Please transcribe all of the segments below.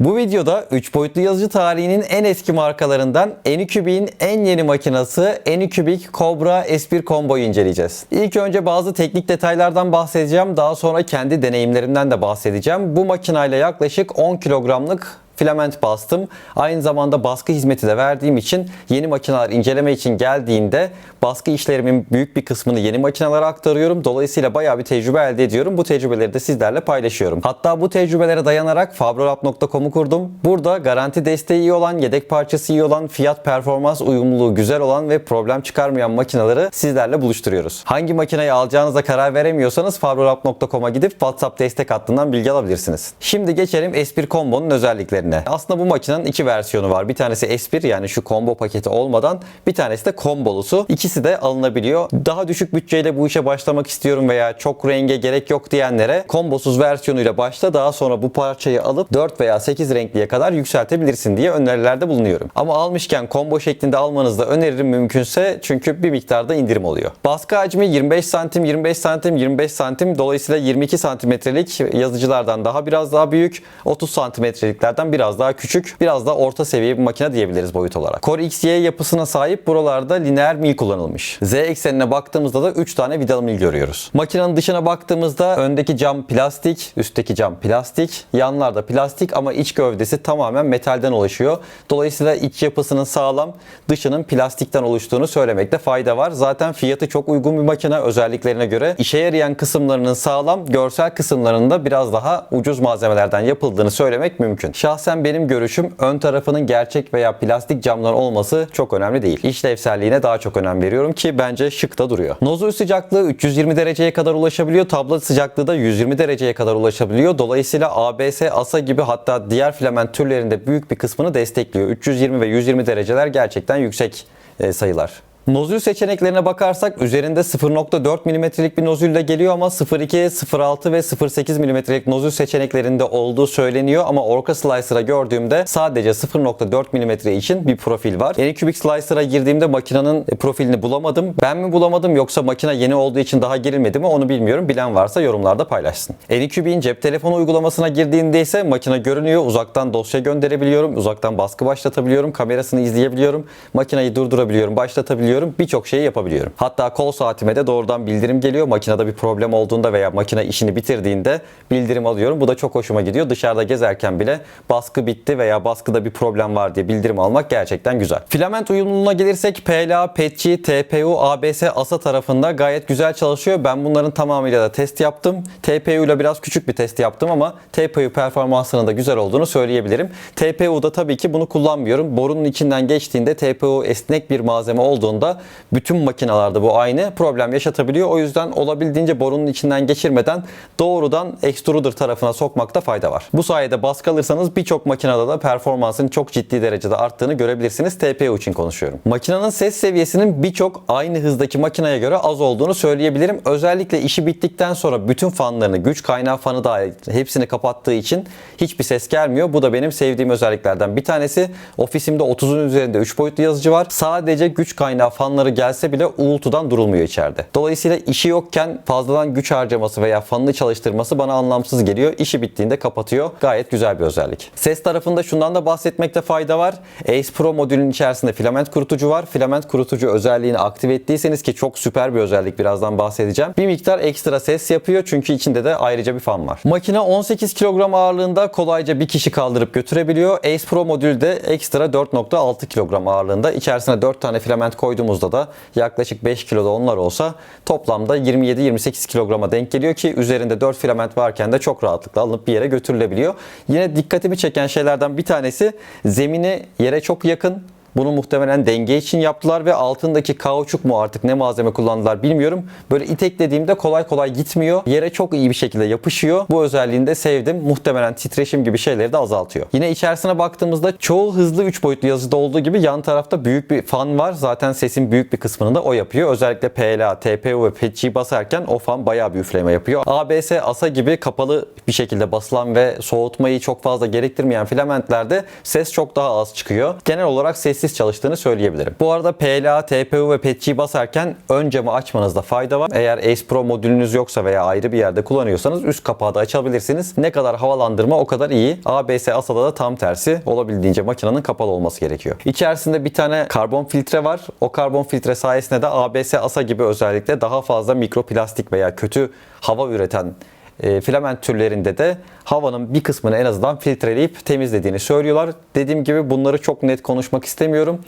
Bu videoda 3 boyutlu yazıcı tarihinin en eski markalarından Anycubic'in en yeni makinası Anycubic Cobra S1 Combo'yu inceleyeceğiz. İlk önce bazı teknik detaylardan bahsedeceğim. Daha sonra kendi deneyimlerimden de bahsedeceğim. Bu makinayla yaklaşık 10 kilogramlık filament bastım. Aynı zamanda baskı hizmeti de verdiğim için yeni makineler inceleme için geldiğinde baskı işlerimin büyük bir kısmını yeni makinelere aktarıyorum. Dolayısıyla bayağı bir tecrübe elde ediyorum. Bu tecrübeleri de sizlerle paylaşıyorum. Hatta bu tecrübelere dayanarak fabrolab.com'u kurdum. Burada garanti desteği iyi olan, yedek parçası iyi olan, fiyat performans uyumluluğu güzel olan ve problem çıkarmayan makineleri sizlerle buluşturuyoruz. Hangi makineyi alacağınıza karar veremiyorsanız fabrolab.com'a gidip WhatsApp destek hattından bilgi alabilirsiniz. Şimdi geçelim S1 Combo'nun özelliklerine. Aslında bu makinenin iki versiyonu var. Bir tanesi S1 yani şu combo paketi olmadan bir tanesi de kombolusu. İkisi de alınabiliyor. Daha düşük bütçeyle bu işe başlamak istiyorum veya çok renge gerek yok diyenlere kombosuz versiyonuyla başla daha sonra bu parçayı alıp 4 veya 8 renkliye kadar yükseltebilirsin diye önerilerde bulunuyorum. Ama almışken combo şeklinde almanızı da öneririm mümkünse çünkü bir miktarda indirim oluyor. Baskı hacmi 25 santim, 25 santim, 25 santim dolayısıyla 22 santimetrelik yazıcılardan daha biraz daha büyük, 30 santimetreliklerden biraz daha küçük, biraz daha orta seviye bir makine diyebiliriz boyut olarak. Core XY yapısına sahip buralarda lineer mil kullanılmış. Z eksenine baktığımızda da 3 tane vidalı mil görüyoruz. Makinenin dışına baktığımızda öndeki cam plastik, üstteki cam plastik, yanlarda plastik ama iç gövdesi tamamen metalden oluşuyor. Dolayısıyla iç yapısının sağlam, dışının plastikten oluştuğunu söylemekte fayda var. Zaten fiyatı çok uygun bir makine özelliklerine göre. işe yarayan kısımlarının sağlam, görsel kısımlarının da biraz daha ucuz malzemelerden yapıldığını söylemek mümkün. Şahsen benim görüşüm ön tarafının gerçek veya plastik camlar olması çok önemli değil. İşlevselliğine daha çok önem veriyorum ki bence şık da duruyor. Nozul sıcaklığı 320 dereceye kadar ulaşabiliyor. Tablet sıcaklığı da 120 dereceye kadar ulaşabiliyor. Dolayısıyla ABS, ASA gibi hatta diğer filament türlerinde büyük bir kısmını destekliyor. 320 ve 120 dereceler gerçekten yüksek e, sayılar. Nozül seçeneklerine bakarsak üzerinde 0.4 mm'lik bir nozülle geliyor ama 0.2, 0.6 ve 0.8 mm'lik nozül seçeneklerinde olduğu söyleniyor ama Orca Slicer'a gördüğümde sadece 0.4 mm için bir profil var. Anycubic Slicer'a girdiğimde makinenin profilini bulamadım. Ben mi bulamadım yoksa makine yeni olduğu için daha girilmedi mi onu bilmiyorum. Bilen varsa yorumlarda paylaşsın. Anycubic'in cep telefonu uygulamasına girdiğinde ise makine görünüyor. Uzaktan dosya gönderebiliyorum. Uzaktan baskı başlatabiliyorum. Kamerasını izleyebiliyorum. Makineyi durdurabiliyorum, başlatabiliyorum birçok şeyi yapabiliyorum. Hatta kol saatime de doğrudan bildirim geliyor. Makinede bir problem olduğunda veya makine işini bitirdiğinde bildirim alıyorum. Bu da çok hoşuma gidiyor. Dışarıda gezerken bile baskı bitti veya baskıda bir problem var diye bildirim almak gerçekten güzel. Filament uyumluluğuna gelirsek PLA, PETG, TPU, ABS, ASA tarafında gayet güzel çalışıyor. Ben bunların tamamıyla da test yaptım. TPU ile biraz küçük bir test yaptım ama TPU performansının da güzel olduğunu söyleyebilirim. TPU'da tabii ki bunu kullanmıyorum. Borunun içinden geçtiğinde TPU esnek bir malzeme olduğunda bütün makinalarda bu aynı problem yaşatabiliyor. O yüzden olabildiğince borunun içinden geçirmeden doğrudan extruder tarafına sokmakta fayda var. Bu sayede baskı alırsanız birçok makinede de performansın çok ciddi derecede arttığını görebilirsiniz. TPU için konuşuyorum. Makinenin ses seviyesinin birçok aynı hızdaki makineye göre az olduğunu söyleyebilirim. Özellikle işi bittikten sonra bütün fanlarını, güç kaynağı fanı dahil hepsini kapattığı için hiçbir ses gelmiyor. Bu da benim sevdiğim özelliklerden bir tanesi. Ofisimde 30'un üzerinde 3 boyutlu yazıcı var. Sadece güç kaynağı fanları gelse bile uğultudan durulmuyor içeride. Dolayısıyla işi yokken fazladan güç harcaması veya fanını çalıştırması bana anlamsız geliyor. İşi bittiğinde kapatıyor. Gayet güzel bir özellik. Ses tarafında şundan da bahsetmekte fayda var. Ace Pro modülün içerisinde filament kurutucu var. Filament kurutucu özelliğini aktive ettiyseniz ki çok süper bir özellik birazdan bahsedeceğim. Bir miktar ekstra ses yapıyor çünkü içinde de ayrıca bir fan var. Makine 18 kilogram ağırlığında kolayca bir kişi kaldırıp götürebiliyor. Ace Pro modülde ekstra 4.6 kilogram ağırlığında. İçerisine 4 tane filament koyduğumuzda da yaklaşık 5 kiloda onlar olsa toplamda 27-28 kilograma denk geliyor ki üzerinde 4 filament varken de çok rahatlıkla alınıp bir yere götürülebiliyor. Yine dikkatimi çeken şeylerden bir tanesi zemini yere çok yakın bunu muhtemelen denge için yaptılar ve altındaki kauçuk mu artık ne malzeme kullandılar bilmiyorum. Böyle iteklediğimde kolay kolay gitmiyor. Yere çok iyi bir şekilde yapışıyor. Bu özelliğini de sevdim. Muhtemelen titreşim gibi şeyleri de azaltıyor. Yine içerisine baktığımızda çoğu hızlı 3 boyutlu yazıda olduğu gibi yan tarafta büyük bir fan var. Zaten sesin büyük bir kısmını da o yapıyor. Özellikle PLA, TPU ve PETG basarken o fan bayağı bir üfleme yapıyor. ABS, ASA gibi kapalı bir şekilde basılan ve soğutmayı çok fazla gerektirmeyen filamentlerde ses çok daha az çıkıyor. Genel olarak sesi sessiz çalıştığını söyleyebilirim. Bu arada PLA, TPU ve PETC'yi basarken ön camı açmanızda fayda var. Eğer Ace Pro modülünüz yoksa veya ayrı bir yerde kullanıyorsanız üst kapağı da açabilirsiniz. Ne kadar havalandırma o kadar iyi. ABS ASA'da da tam tersi. Olabildiğince makinenin kapalı olması gerekiyor. İçerisinde bir tane karbon filtre var. O karbon filtre sayesinde de ABS ASA gibi özellikle daha fazla mikroplastik veya kötü hava üreten e, filament türlerinde de havanın bir kısmını en azından filtreleyip temizlediğini söylüyorlar. Dediğim gibi bunları çok net konuşmak istemiyorum.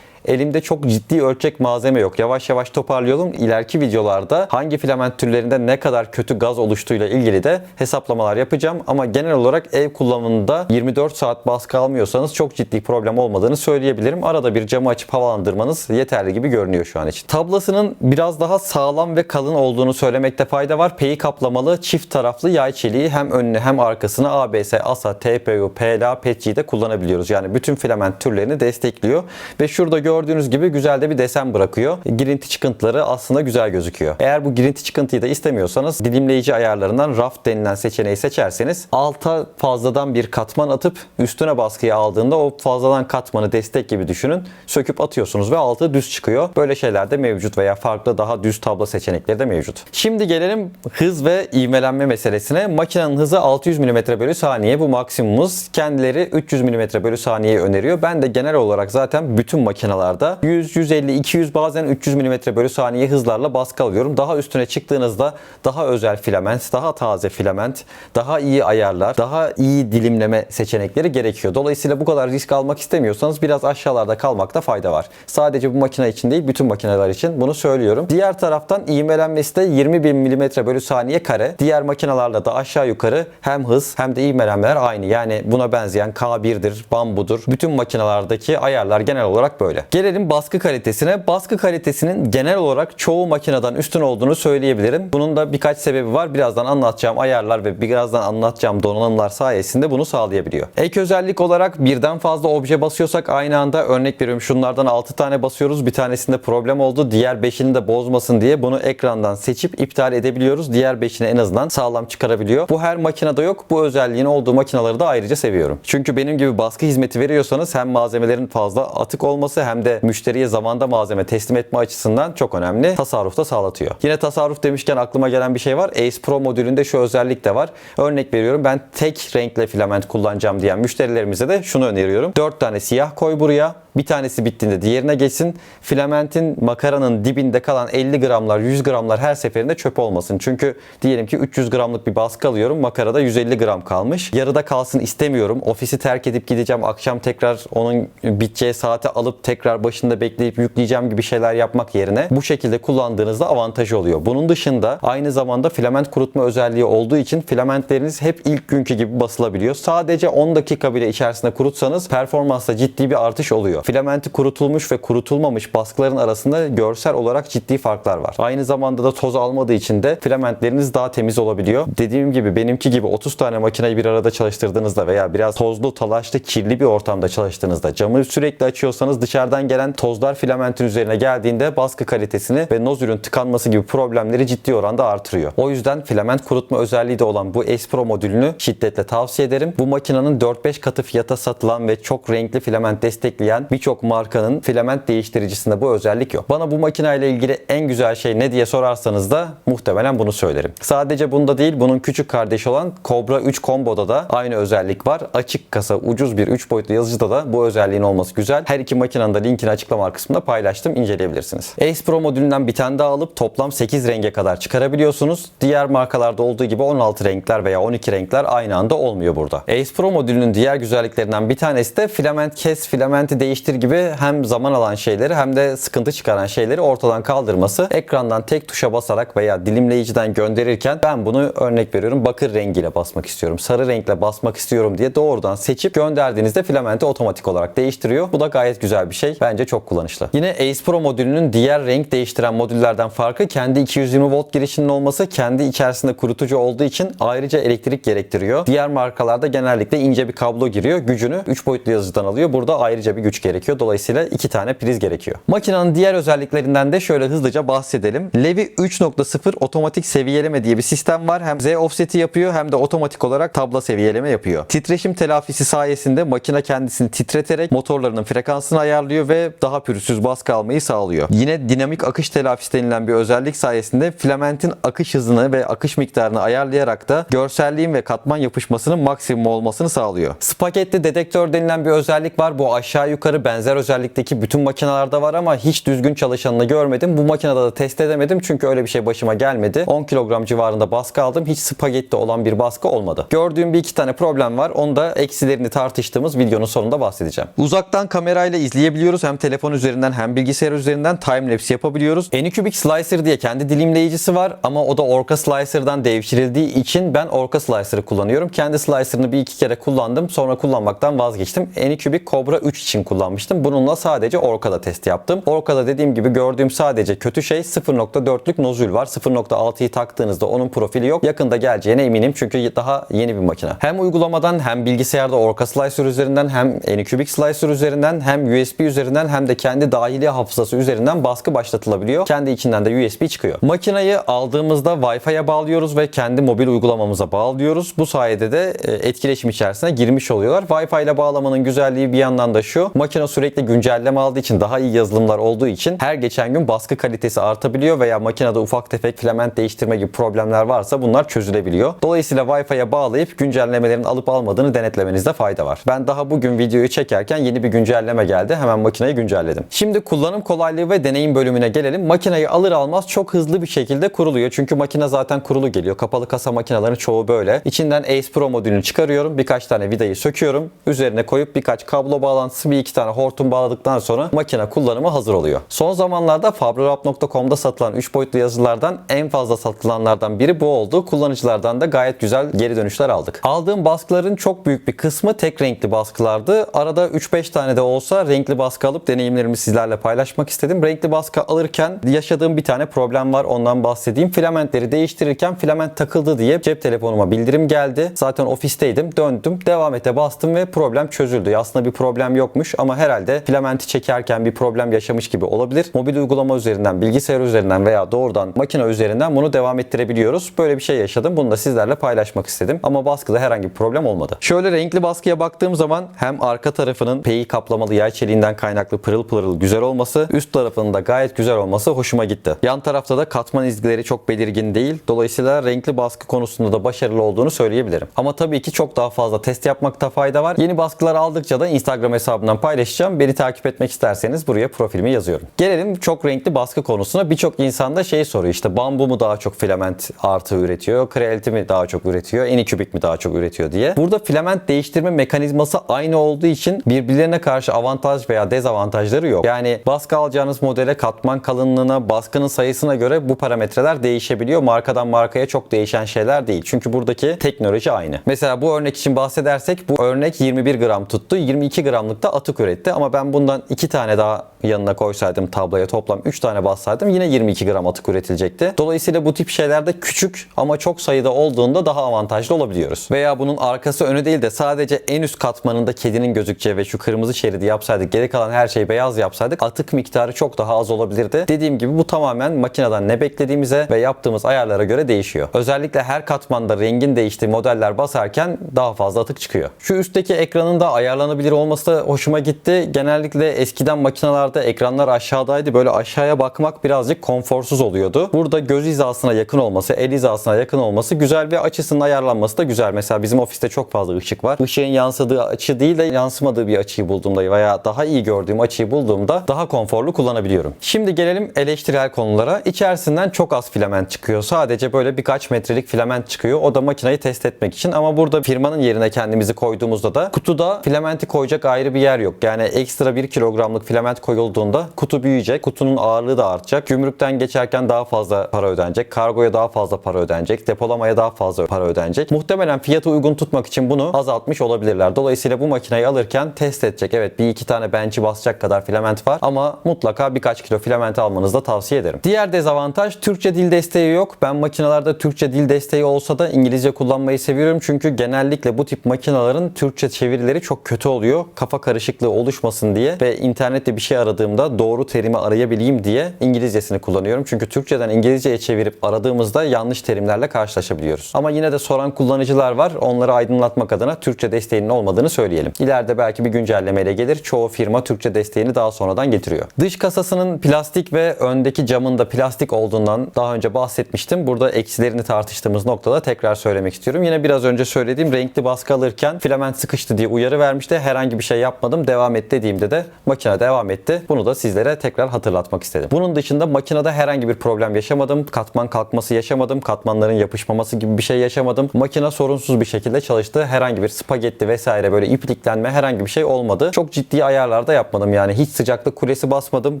Elimde çok ciddi ölçek malzeme yok. Yavaş yavaş toparlıyorum. İleriki videolarda hangi filament türlerinde ne kadar kötü gaz oluştuğuyla ilgili de hesaplamalar yapacağım. Ama genel olarak ev kullanımında 24 saat baskı almıyorsanız çok ciddi problem olmadığını söyleyebilirim. Arada bir camı açıp havalandırmanız yeterli gibi görünüyor şu an için. Tablasının biraz daha sağlam ve kalın olduğunu söylemekte fayda var. Peyi kaplamalı çift taraflı yay çeliği hem önüne hem arkasına ABS, ASA, TPU, PLA, PETC'yi de kullanabiliyoruz. Yani bütün filament türlerini destekliyor. Ve şurada gördüğünüz gibi güzel de bir desen bırakıyor. Girinti çıkıntıları aslında güzel gözüküyor. Eğer bu girinti çıkıntıyı da istemiyorsanız dilimleyici ayarlarından raft denilen seçeneği seçerseniz alta fazladan bir katman atıp üstüne baskıyı aldığında o fazladan katmanı destek gibi düşünün. Söküp atıyorsunuz ve altı düz çıkıyor. Böyle şeyler de mevcut veya farklı daha düz tablo seçenekleri de mevcut. Şimdi gelelim hız ve ivmelenme meselesine. Makinenin hızı 600 mm bölü saniye. Bu maksimumumuz. Kendileri 300 mm bölü saniye öneriyor. Ben de genel olarak zaten bütün makinalarda 100, 150, 200 bazen 300 mm bölü saniye hızlarla baskı alıyorum. Daha üstüne çıktığınızda daha özel filament, daha taze filament, daha iyi ayarlar, daha iyi dilimleme seçenekleri gerekiyor. Dolayısıyla bu kadar risk almak istemiyorsanız biraz aşağılarda kalmakta fayda var. Sadece bu makine için değil bütün makineler için bunu söylüyorum. Diğer taraftan ivmelenmesi de 20 bin mm bölü saniye kare. Diğer makinalarla da aşağı yukarı hem hız hem de ivmelenmeler aynı. Yani buna benzeyen K1'dir, Bambu'dur. Bütün makinalardaki ayarlar genel olarak böyle. Gelelim baskı kalitesine. Baskı kalitesinin genel olarak çoğu makineden üstün olduğunu söyleyebilirim. Bunun da birkaç sebebi var. Birazdan anlatacağım ayarlar ve birazdan anlatacağım donanımlar sayesinde bunu sağlayabiliyor. Ek özellik olarak birden fazla obje basıyorsak aynı anda örnek veriyorum şunlardan 6 tane basıyoruz. Bir tanesinde problem oldu. Diğer 5'ini de bozmasın diye bunu ekrandan seçip iptal edebiliyoruz. Diğer 5'ini en azından sağlam çıkarabiliyor. Bu her makinede yok. Bu özelliğin olduğu makinaları da ayrıca seviyorum. Çünkü benim gibi baskı hizmeti veriyorsanız hem malzemelerin fazla atık olması hem de müşteriye zamanda malzeme teslim etme açısından çok önemli. Tasarruf da sağlatıyor. Yine tasarruf demişken aklıma gelen bir şey var. Ace Pro modülünde şu özellik de var. Örnek veriyorum ben tek renkle filament kullanacağım diyen müşterilerimize de şunu öneriyorum. 4 tane siyah koy buraya. Bir tanesi bittiğinde diğerine geçsin. Filamentin makaranın dibinde kalan 50 gramlar, 100 gramlar her seferinde çöp olmasın. Çünkü diyelim ki 300 gramlık bir baskı alıyorum. Makarada 150 gram kalmış. Yarıda kalsın istemiyorum. Ofisi terk edip gideceğim. Akşam tekrar onun biteceği saate alıp tekrar başında bekleyip yükleyeceğim gibi şeyler yapmak yerine bu şekilde kullandığınızda avantajı oluyor. Bunun dışında aynı zamanda filament kurutma özelliği olduğu için filamentleriniz hep ilk günkü gibi basılabiliyor. Sadece 10 dakika bile içerisinde kurutsanız performansta ciddi bir artış oluyor. Filamenti kurutulmuş ve kurutulmamış baskıların arasında görsel olarak ciddi farklar var. Aynı zamanda da toz almadığı için de filamentleriniz daha temiz olabiliyor. Dediğim gibi benimki gibi 30 tane makineyi bir arada çalıştırdığınızda veya biraz tozlu, talaşlı, kirli bir ortamda çalıştığınızda camı sürekli açıyorsanız dışarıdan gelen tozlar filamentin üzerine geldiğinde baskı kalitesini ve nozülün tıkanması gibi problemleri ciddi oranda artırıyor. O yüzden filament kurutma özelliği de olan bu Ace Pro modülünü şiddetle tavsiye ederim. Bu makinenin 4-5 katı fiyata satılan ve çok renkli filament destekleyen birçok markanın filament değiştiricisinde bu özellik yok. Bana bu makineyle ilgili en güzel şey ne diye sorarsanız da muhtemelen bunu söylerim. Sadece bunda değil bunun küçük kardeşi olan Cobra 3 Combo'da da aynı özellik var. Açık kasa ucuz bir 3 boyutlu yazıcıda da bu özelliğin olması güzel. Her iki makinenin de linkini açıklama kısmında paylaştım. inceleyebilirsiniz. Ace Pro modülünden bir tane daha alıp toplam 8 renge kadar çıkarabiliyorsunuz. Diğer markalarda olduğu gibi 16 renkler veya 12 renkler aynı anda olmuyor burada. Ace Pro modülünün diğer güzelliklerinden bir tanesi de filament kes, filamenti değiştir gibi hem zaman alan şeyleri hem de sıkıntı çıkaran şeyleri ortadan kaldırması. Ekrandan tek tuşa basarak veya dilimleyiciden gönderirken ben bunu örnek veriyorum bakır rengiyle basmak istiyorum. Sarı renkle basmak istiyorum diye doğrudan seçip gönderdiğinizde filamenti otomatik olarak değiştiriyor. Bu da gayet güzel bir şey. Bence çok kullanışlı. Yine Ace Pro modülünün diğer renk değiştiren modüllerden farkı kendi 220 volt girişinin olması kendi içerisinde kurutucu olduğu için ayrıca elektrik gerektiriyor. Diğer markalarda genellikle ince bir kablo giriyor. Gücünü 3 boyutlu yazıcıdan alıyor. Burada ayrıca bir güç gerekiyor. Dolayısıyla iki tane priz gerekiyor. Makinenin diğer özelliklerinden de şöyle hızlıca bahsedelim. Levi 3.0 otomatik seviyeleme diye bir sistem var. Hem Z offset'i yapıyor hem de otomatik olarak tabla seviyeleme yapıyor. Titreşim telafisi sayesinde makine kendisini titreterek motorlarının frekansını ayarlıyor ve daha pürüzsüz baskı almayı sağlıyor. Yine dinamik akış telafisi denilen bir özellik sayesinde filamentin akış hızını ve akış miktarını ayarlayarak da görselliğin ve katman yapışmasının maksimum olmasını sağlıyor. Spagetti dedektör denilen bir özellik var. Bu aşağı yukarı benzer özellikteki bütün makinalarda var ama hiç düzgün çalışanını görmedim. Bu makinede de test edemedim çünkü öyle bir şey başıma gelmedi. 10 kilogram civarında baskı aldım. Hiç spagetti olan bir baskı olmadı. Gördüğüm bir iki tane problem var. Onu da eksilerini tartıştığımız videonun sonunda bahsedeceğim. Uzaktan kamerayla izleyebiliyoruz. Hem telefon üzerinden hem bilgisayar üzerinden timelapse yapabiliyoruz. Anycubic Slicer diye kendi dilimleyicisi var ama o da Orca Slicer'dan devşirildiği için ben Orca Slicer'ı kullanıyorum. Kendi Slicer'ını bir iki kere kullandım. Sonra kullanmaktan vazgeçtim. Anycubic Cobra 3 için kullanmıştım. Bununla sadece Orca'da test yaptım. Orca'da dediğim gibi gördüğüm sadece kötü şey 0.4'lük nozül var. 0.6'yı taktığınızda onun profili yok. Yakında geleceğine eminim çünkü daha yeni bir makine. Hem uygulamadan hem bilgisayarda Orca Slicer üzerinden hem Anycubic Slicer üzerinden hem USB üzerinden hem de kendi dahili hafızası üzerinden baskı başlatılabiliyor. Kendi içinden de USB çıkıyor. Makinayı aldığımızda Wi-Fi'ye bağlıyoruz ve kendi mobil uygulamamıza bağlıyoruz. Bu sayede de e, etkileşim içerisine girmiş oluyorlar. Wi-Fi ile bağlamanın güzelliği bir yandan da şu. Makine sürekli güncelleme aldığı için daha iyi yazılımlar olduğu için her geçen gün baskı kalitesi artabiliyor veya makinede ufak tefek filament değiştirme gibi problemler varsa bunlar çözülebiliyor. Dolayısıyla Wi-Fi'ye bağlayıp güncellemelerin alıp almadığını denetlemenizde fayda var. Ben daha bugün videoyu çekerken yeni bir güncelleme geldi. Hemen makineyi güncelledim. Şimdi kullanım kolaylığı ve deneyim bölümüne gelelim. Makineyi alır almaz çok hızlı bir şekilde kuruluyor. Çünkü makine zaten kurulu geliyor. Kapalı kasa makinelerin çoğu böyle. İçinden Ace Pro modülünü çıkarıyorum. Birkaç tane vidayı söküyorum. Üzerine koyup birkaç kablo bağlantısı bir iki tane hortum bağladıktan sonra makine kullanıma hazır oluyor. Son zamanlarda fabrorap.com'da satılan 3 boyutlu yazılardan en fazla satılanlardan biri bu oldu. Kullanıcılardan da gayet güzel geri dönüşler aldık. Aldığım baskıların çok büyük bir kısmı tek renkli baskılardı. Arada 3-5 tane de olsa renkli baskı alıp deneyimlerimi sizlerle paylaşmak istedim. Renkli baskı alırken yaşadığım bir tane problem var. Ondan bahsedeyim. Filamentleri değiştirirken filament takıldı diye cep telefonuma bildirim geldi. Zaten ofisteydim. Döndüm. Devam ete bastım ve problem çözüldü. Aslında bir problem yokmuş ama herhalde filamenti çekerken bir problem yaşamış gibi olabilir. Mobil uygulama üzerinden, bilgisayar üzerinden veya doğrudan makine üzerinden bunu devam ettirebiliyoruz. Böyle bir şey yaşadım. Bunu da sizlerle paylaşmak istedim. Ama baskıda herhangi bir problem olmadı. Şöyle renkli baskıya baktığım zaman hem arka tarafının peyi kaplamalı yay çeliğinden kaynaklı pırıl pırıl güzel olması, üst tarafının da gayet güzel olması hoşuma gitti. Yan tarafta da katman izgileri çok belirgin değil. Dolayısıyla renkli baskı konusunda da başarılı olduğunu söyleyebilirim. Ama tabii ki çok daha fazla test yapmakta fayda var. Yeni baskılar aldıkça da Instagram hesabından paylaşacağım. Beni takip etmek isterseniz buraya profilimi yazıyorum. Gelelim çok renkli baskı konusuna. Birçok insan da şey soruyor işte bambu mu daha çok filament artı üretiyor, krealiti mi daha çok üretiyor, Anycubic mi daha çok üretiyor diye. Burada filament değiştirme mekanizması aynı olduğu için birbirlerine karşı avantaj veya dezavantajları yok. Yani baskı alacağınız modele katman kalınlığına, baskının sayısına göre bu parametreler değişebiliyor. Markadan markaya çok değişen şeyler değil. Çünkü buradaki teknoloji aynı. Mesela bu örnek için bahsedersek bu örnek 21 gram tuttu. 22 gramlık da atık üretti. Ama ben bundan 2 tane daha yanına koysaydım tabloya toplam 3 tane bassaydım yine 22 gram atık üretilecekti. Dolayısıyla bu tip şeylerde küçük ama çok sayıda olduğunda daha avantajlı olabiliyoruz. Veya bunun arkası önü değil de sadece en üst katmanında kedinin gözükeceği ve şu kırmızı şeridi yapsaydık geri kalan her şeyi beyaz yapsaydık atık miktarı çok daha az olabilirdi. Dediğim gibi bu tamamen makineden ne beklediğimize ve yaptığımız ayarlara göre değişiyor. Özellikle her katmanda rengin değiştiği modeller basarken daha fazla atık çıkıyor. Şu üstteki ekranın da ayarlanabilir olması da hoşuma gitti. Genellikle eskiden makinalarda ekranlar aşağıdaydı. Böyle aşağıya bakmak birazcık konforsuz oluyordu. Burada göz hizasına yakın olması, el hizasına yakın olması güzel ve açısının ayarlanması da güzel. Mesela bizim ofiste çok fazla ışık var. Işığın yansıdığı açı değil de yansımadığı bir açıyı bulduğumda veya daha iyi gördüğüm açıyı bulduğumda daha konforlu kullanabiliyorum. Şimdi gelelim eleştirel konulara. İçerisinden çok az filament çıkıyor. Sadece böyle birkaç metrelik filament çıkıyor. O da makineyi test etmek için ama burada firmanın yerine kendimizi koyduğumuzda da kutuda filamenti koyacak ayrı bir yer yok. Yani ekstra 1 kilogramlık filament koyulduğunda kutu büyüyecek. Kutunun ağırlığı da artacak. Gümrükten geçerken daha fazla para ödenecek. Kargoya daha fazla para ödenecek. Depolamaya daha fazla para ödenecek. Muhtemelen fiyatı uygun tutmak için bunu azaltmış olabilirler. Dolayısıyla bu makineyi alırken test edecek. Evet bir iki tane bench'i basacak kadar filament var ama mutlaka birkaç kilo filament almanızı da tavsiye ederim. Diğer dezavantaj Türkçe dil desteği yok. Ben makinelerde Türkçe dil desteği olsa da İngilizce kullanmayı seviyorum. Çünkü genellikle bu tip makinelerin Türkçe çevirileri çok kötü oluyor. Kafa karışıklığı oluşmasın diye ve internette bir şey aradığımda doğru terimi arayabileyim diye İngilizcesini kullanıyorum. Çünkü Türkçeden İngilizceye çevirip aradığımızda yanlış terimlerle karşılaşabiliyoruz. Ama yine de soran kullanıcılar var. Onları aydınlatmak adına Türkçe desteğinin olmadığını söyleyelim. İleride belki bir güncellemeyle gelir. Çoğu firma Türkçe desteğini daha sonradan getiriyor. Dış kasasının plastik ve öndeki camın da plastik olduğundan daha önce bahsetmiştim. Burada eksilerini tartıştığımız noktada tekrar söylemek istiyorum. Yine biraz önce söylediğim renkli baskı alırken filament sıkıştı diye uyarı vermişti. Herhangi bir şey yapmadım. Devam et dediğimde de makine devam etti. Bunu da sizlere tekrar hatırlatmak istedim. Bunun dışında makinede herhangi bir problem yaşamadım. Katman kalkması yaşamadım. Katmanların yapışmaması gibi bir şey yaşamadım. Makine sorunsuz bir şekilde çalıştı. Herhangi bir spagetti vesaire böyle ipliklenme herhangi bir şey olmadı. Çok ciddi ayarlarda yapmadım yani. Hiç sıcaklık kulesi basmadım.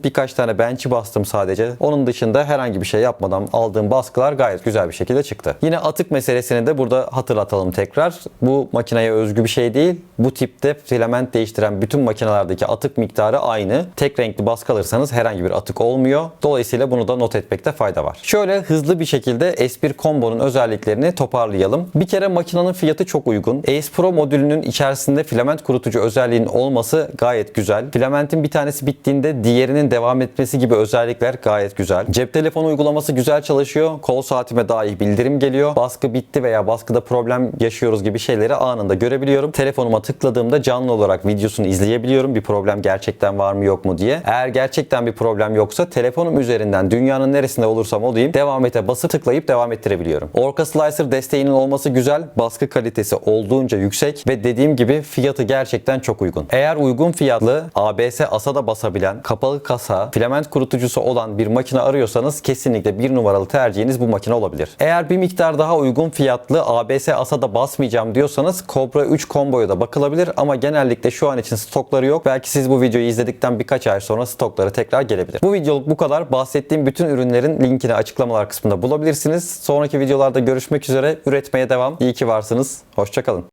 Birkaç tane bench'i bastım sadece. Onun dışında herhangi bir şey yapmadan aldığım baskılar gayet güzel bir şekilde çıktı. Yine atık meselesini de burada hatırlatalım tekrar. Bu makineye özgü bir şey değil. Bu tipte filament değiştiren bütün makinelerdeki atık miktarı aynı. Tek renkli baskı alırsanız herhangi bir atık olmuyor. Dolayısıyla bunu da not etmekte fayda var. Şöyle hızlı bir şekilde S1 Combo'nun özelliklerini toparlayalım. Bir kere makinenin fiyatı çok uygun. Ace Pro modülünün içerisinde filament kurutucu özelliğinin olması gayet güzel. Filamentin bir tanesi bittiğinde diğerinin devam etmesi gibi özellikler gayet güzel. Cep telefonu uygulaması güzel çalışıyor. Kol saatime dahi bildirim geliyor. Baskı bitti veya baskıda problem yaşıyoruz gibi şeyleri anında görebiliyorum. Telefonuma tıkladığımda canlı olarak videosunu izleyebiliyorum. Bir problem gerçekten var mı yok mu diye. Eğer gerçekten bir problem yoksa telefonum üzerinden dünyanın neresinde olursam olayım devam ete basıp tıklayıp devam ettirebiliyorum. Orca Slicer desteğinin olması güzel. Baskı kalitesi olduğunca yüksek ve dediğim gibi fiyatı gerçekten çok uygun. Eğer uygun fiyatlı ABS asada basabilen, kapalı kasa, filament kurutucusu olan bir makine arıyorsanız kesinlikle bir numaralı tercihiniz bu makine olabilir. Eğer bir miktar daha uygun fiyatlı ABS asada basmayacağım diyorsanız Cobra 3 Combo'ya da bakılabilir ama genellikle şu an için stokları yok. Belki siz bu videoyu izledikten birkaç ay sonra stokları tekrar gelebilir. Bu videoluk bu kadar. Bahsettiğim bütün ürünlerin linkini açıklamalar kısmında bulabilirsiniz. Sonraki videolarda görüşmek üzere. Üretmeye devam. İyi ki varsınız. Hoşçakalın.